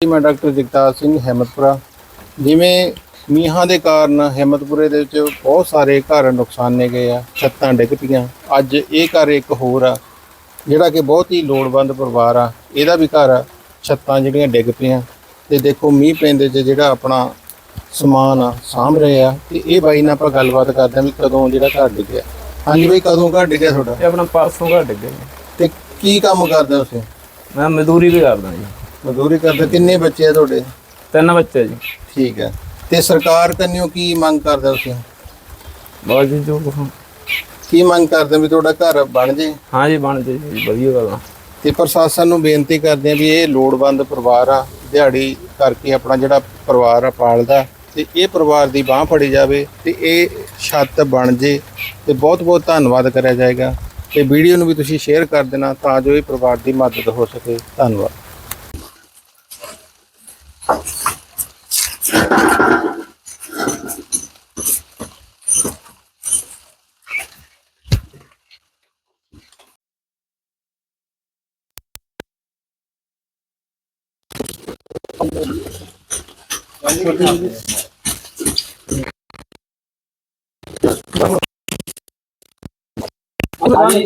ਜੀ, ਮੈਂ ਡਾਕਟਰ ਜਗਤਾਰ ਸਿੰਘ ਹਿੰਮਤਪੁਰਾ ਜਿਵੇਂ ਮੀਂਹਾਂ ਦੇ ਕਾਰਨ ਹਿੰਮਤਪੁਰੇ ਦੇ ਵਿੱਚ ਬਹੁਤ ਸਾਰੇ ਘਰ ਨੁਕਸਾਨੇ ਗਏ ਆ ਛੱਤਾਂ ਡਿੱਗ ਪਈਆਂ। ਅੱਜ ਇਹ ਘਰ ਇੱਕ ਹੋਰ ਆ ਜਿਹੜਾ ਕਿ ਬਹੁਤ ਹੀ ਲੋੜਵੰਦ ਪਰਿਵਾਰ ਆ। ਇਹਦਾ ਵੀ ਘਰ ਆ, ਛੱਤਾਂ ਜਿਹੜੀਆਂ ਡਿੱਗ ਪਈਆਂ। ਤੇ ਦੇਖੋ ਮੀਂਹ ਪੈਂਦੇ 'ਚ ਜਿਹੜਾ ਆਪਣਾ ਸਮਾਨ ਆ ਸਾਂਭ ਰਹੇ ਆ। ਤੇ ਇਹ ਬਾਈ ਨਾਲ ਆਪਾਂ ਗੱਲਬਾਤ ਕਰਦੇ ਆ ਵੀ ਕਦੋਂ ਜਿਹੜਾ ਘਰ ਡਿੱਗਿਆ ਹਾਂਜੀ ਬਾਈ ਕਦੋਂ ਘਰ ਡਿੱਗਿਆ ਤੁਹਾਡਾ? ਇਹ ਆਪਣਾ ਪਾਸੋਂ ਘਟ ਗਏ ਤੇ ਕੀ ਕੰਮ ਕਰਦੇ ਹੋ ਤੁਸੀਂ? ਮੈਂ ਮਜ਼ਦੂਰੀ ਵੀ ਕਰਦਾ ਜੀ। ਮਜ਼ਦੂਰੀ ਕਰਦੇ ਕਿੰਨੇ ਬੱਚੇ ਆ ਤੁਹਾਡੇ? ਤਿੰਨ ਬੱਚੇ ਜੀ। ਠੀਕ ਹੈ। ਤੇ ਸਰਕਾਰ ਕੰਨਿਓ ਕੀ ਮੰਗ ਕਰਦੇ ਤੁਸੀਂ? ਬਹੁਤ ਜੀ ਜੋ ਕੁਛ- ਕੀ ਮੰਗ ਕਰਦੇ ਵੀ ਤੁਹਾਡਾ ਘਰ ਬਣ ਜੇ? ਹਾਂ ਜੀ ਬਣ ਜੇ ਜੀ ਵਧੀਆ ਗੱਲ ਆ। ਤੇ ਪ੍ਰਸ਼ਾਸਨ ਨੂੰ ਬੇਨਤੀ ਕਰਦੇ ਆ ਵੀ ਇਹ ਲੋੜਵੰਦ ਪਰਿਵਾਰ ਆ ਦਿਹਾੜੀ ਕਰਕੇ ਆਪਣਾ ਜਿਹੜਾ ਪਰਿਵਾਰ ਆ ਪਾਲਦਾ ਤੇ ਇਹ ਪਰਿਵਾਰ ਦੀ ਬਾਹ ਫੜੀ ਜਾਵੇ ਤੇ ਇਹ ਛੱਤ ਬਣ ਜੇ ਤੇ ਬਹੁਤ ਬਹੁਤ ਧੰਨਵਾਦ ਕਰਿਆ ਜਾਏਗਾ। ਤੇ ਵੀਡੀਓ ਨੂੰ ਵੀ ਤੁਸੀਂ ਸ਼ੇਅਰ ਕਰ ਦੇਣਾ ਤਾਂ ਜੋ ਇਹ ਪਰਿਵਾਰ ਦੀ ਮਦਦ ਹੋ ਸਕੇ। ਧੰਨਵਾਦ। 아니,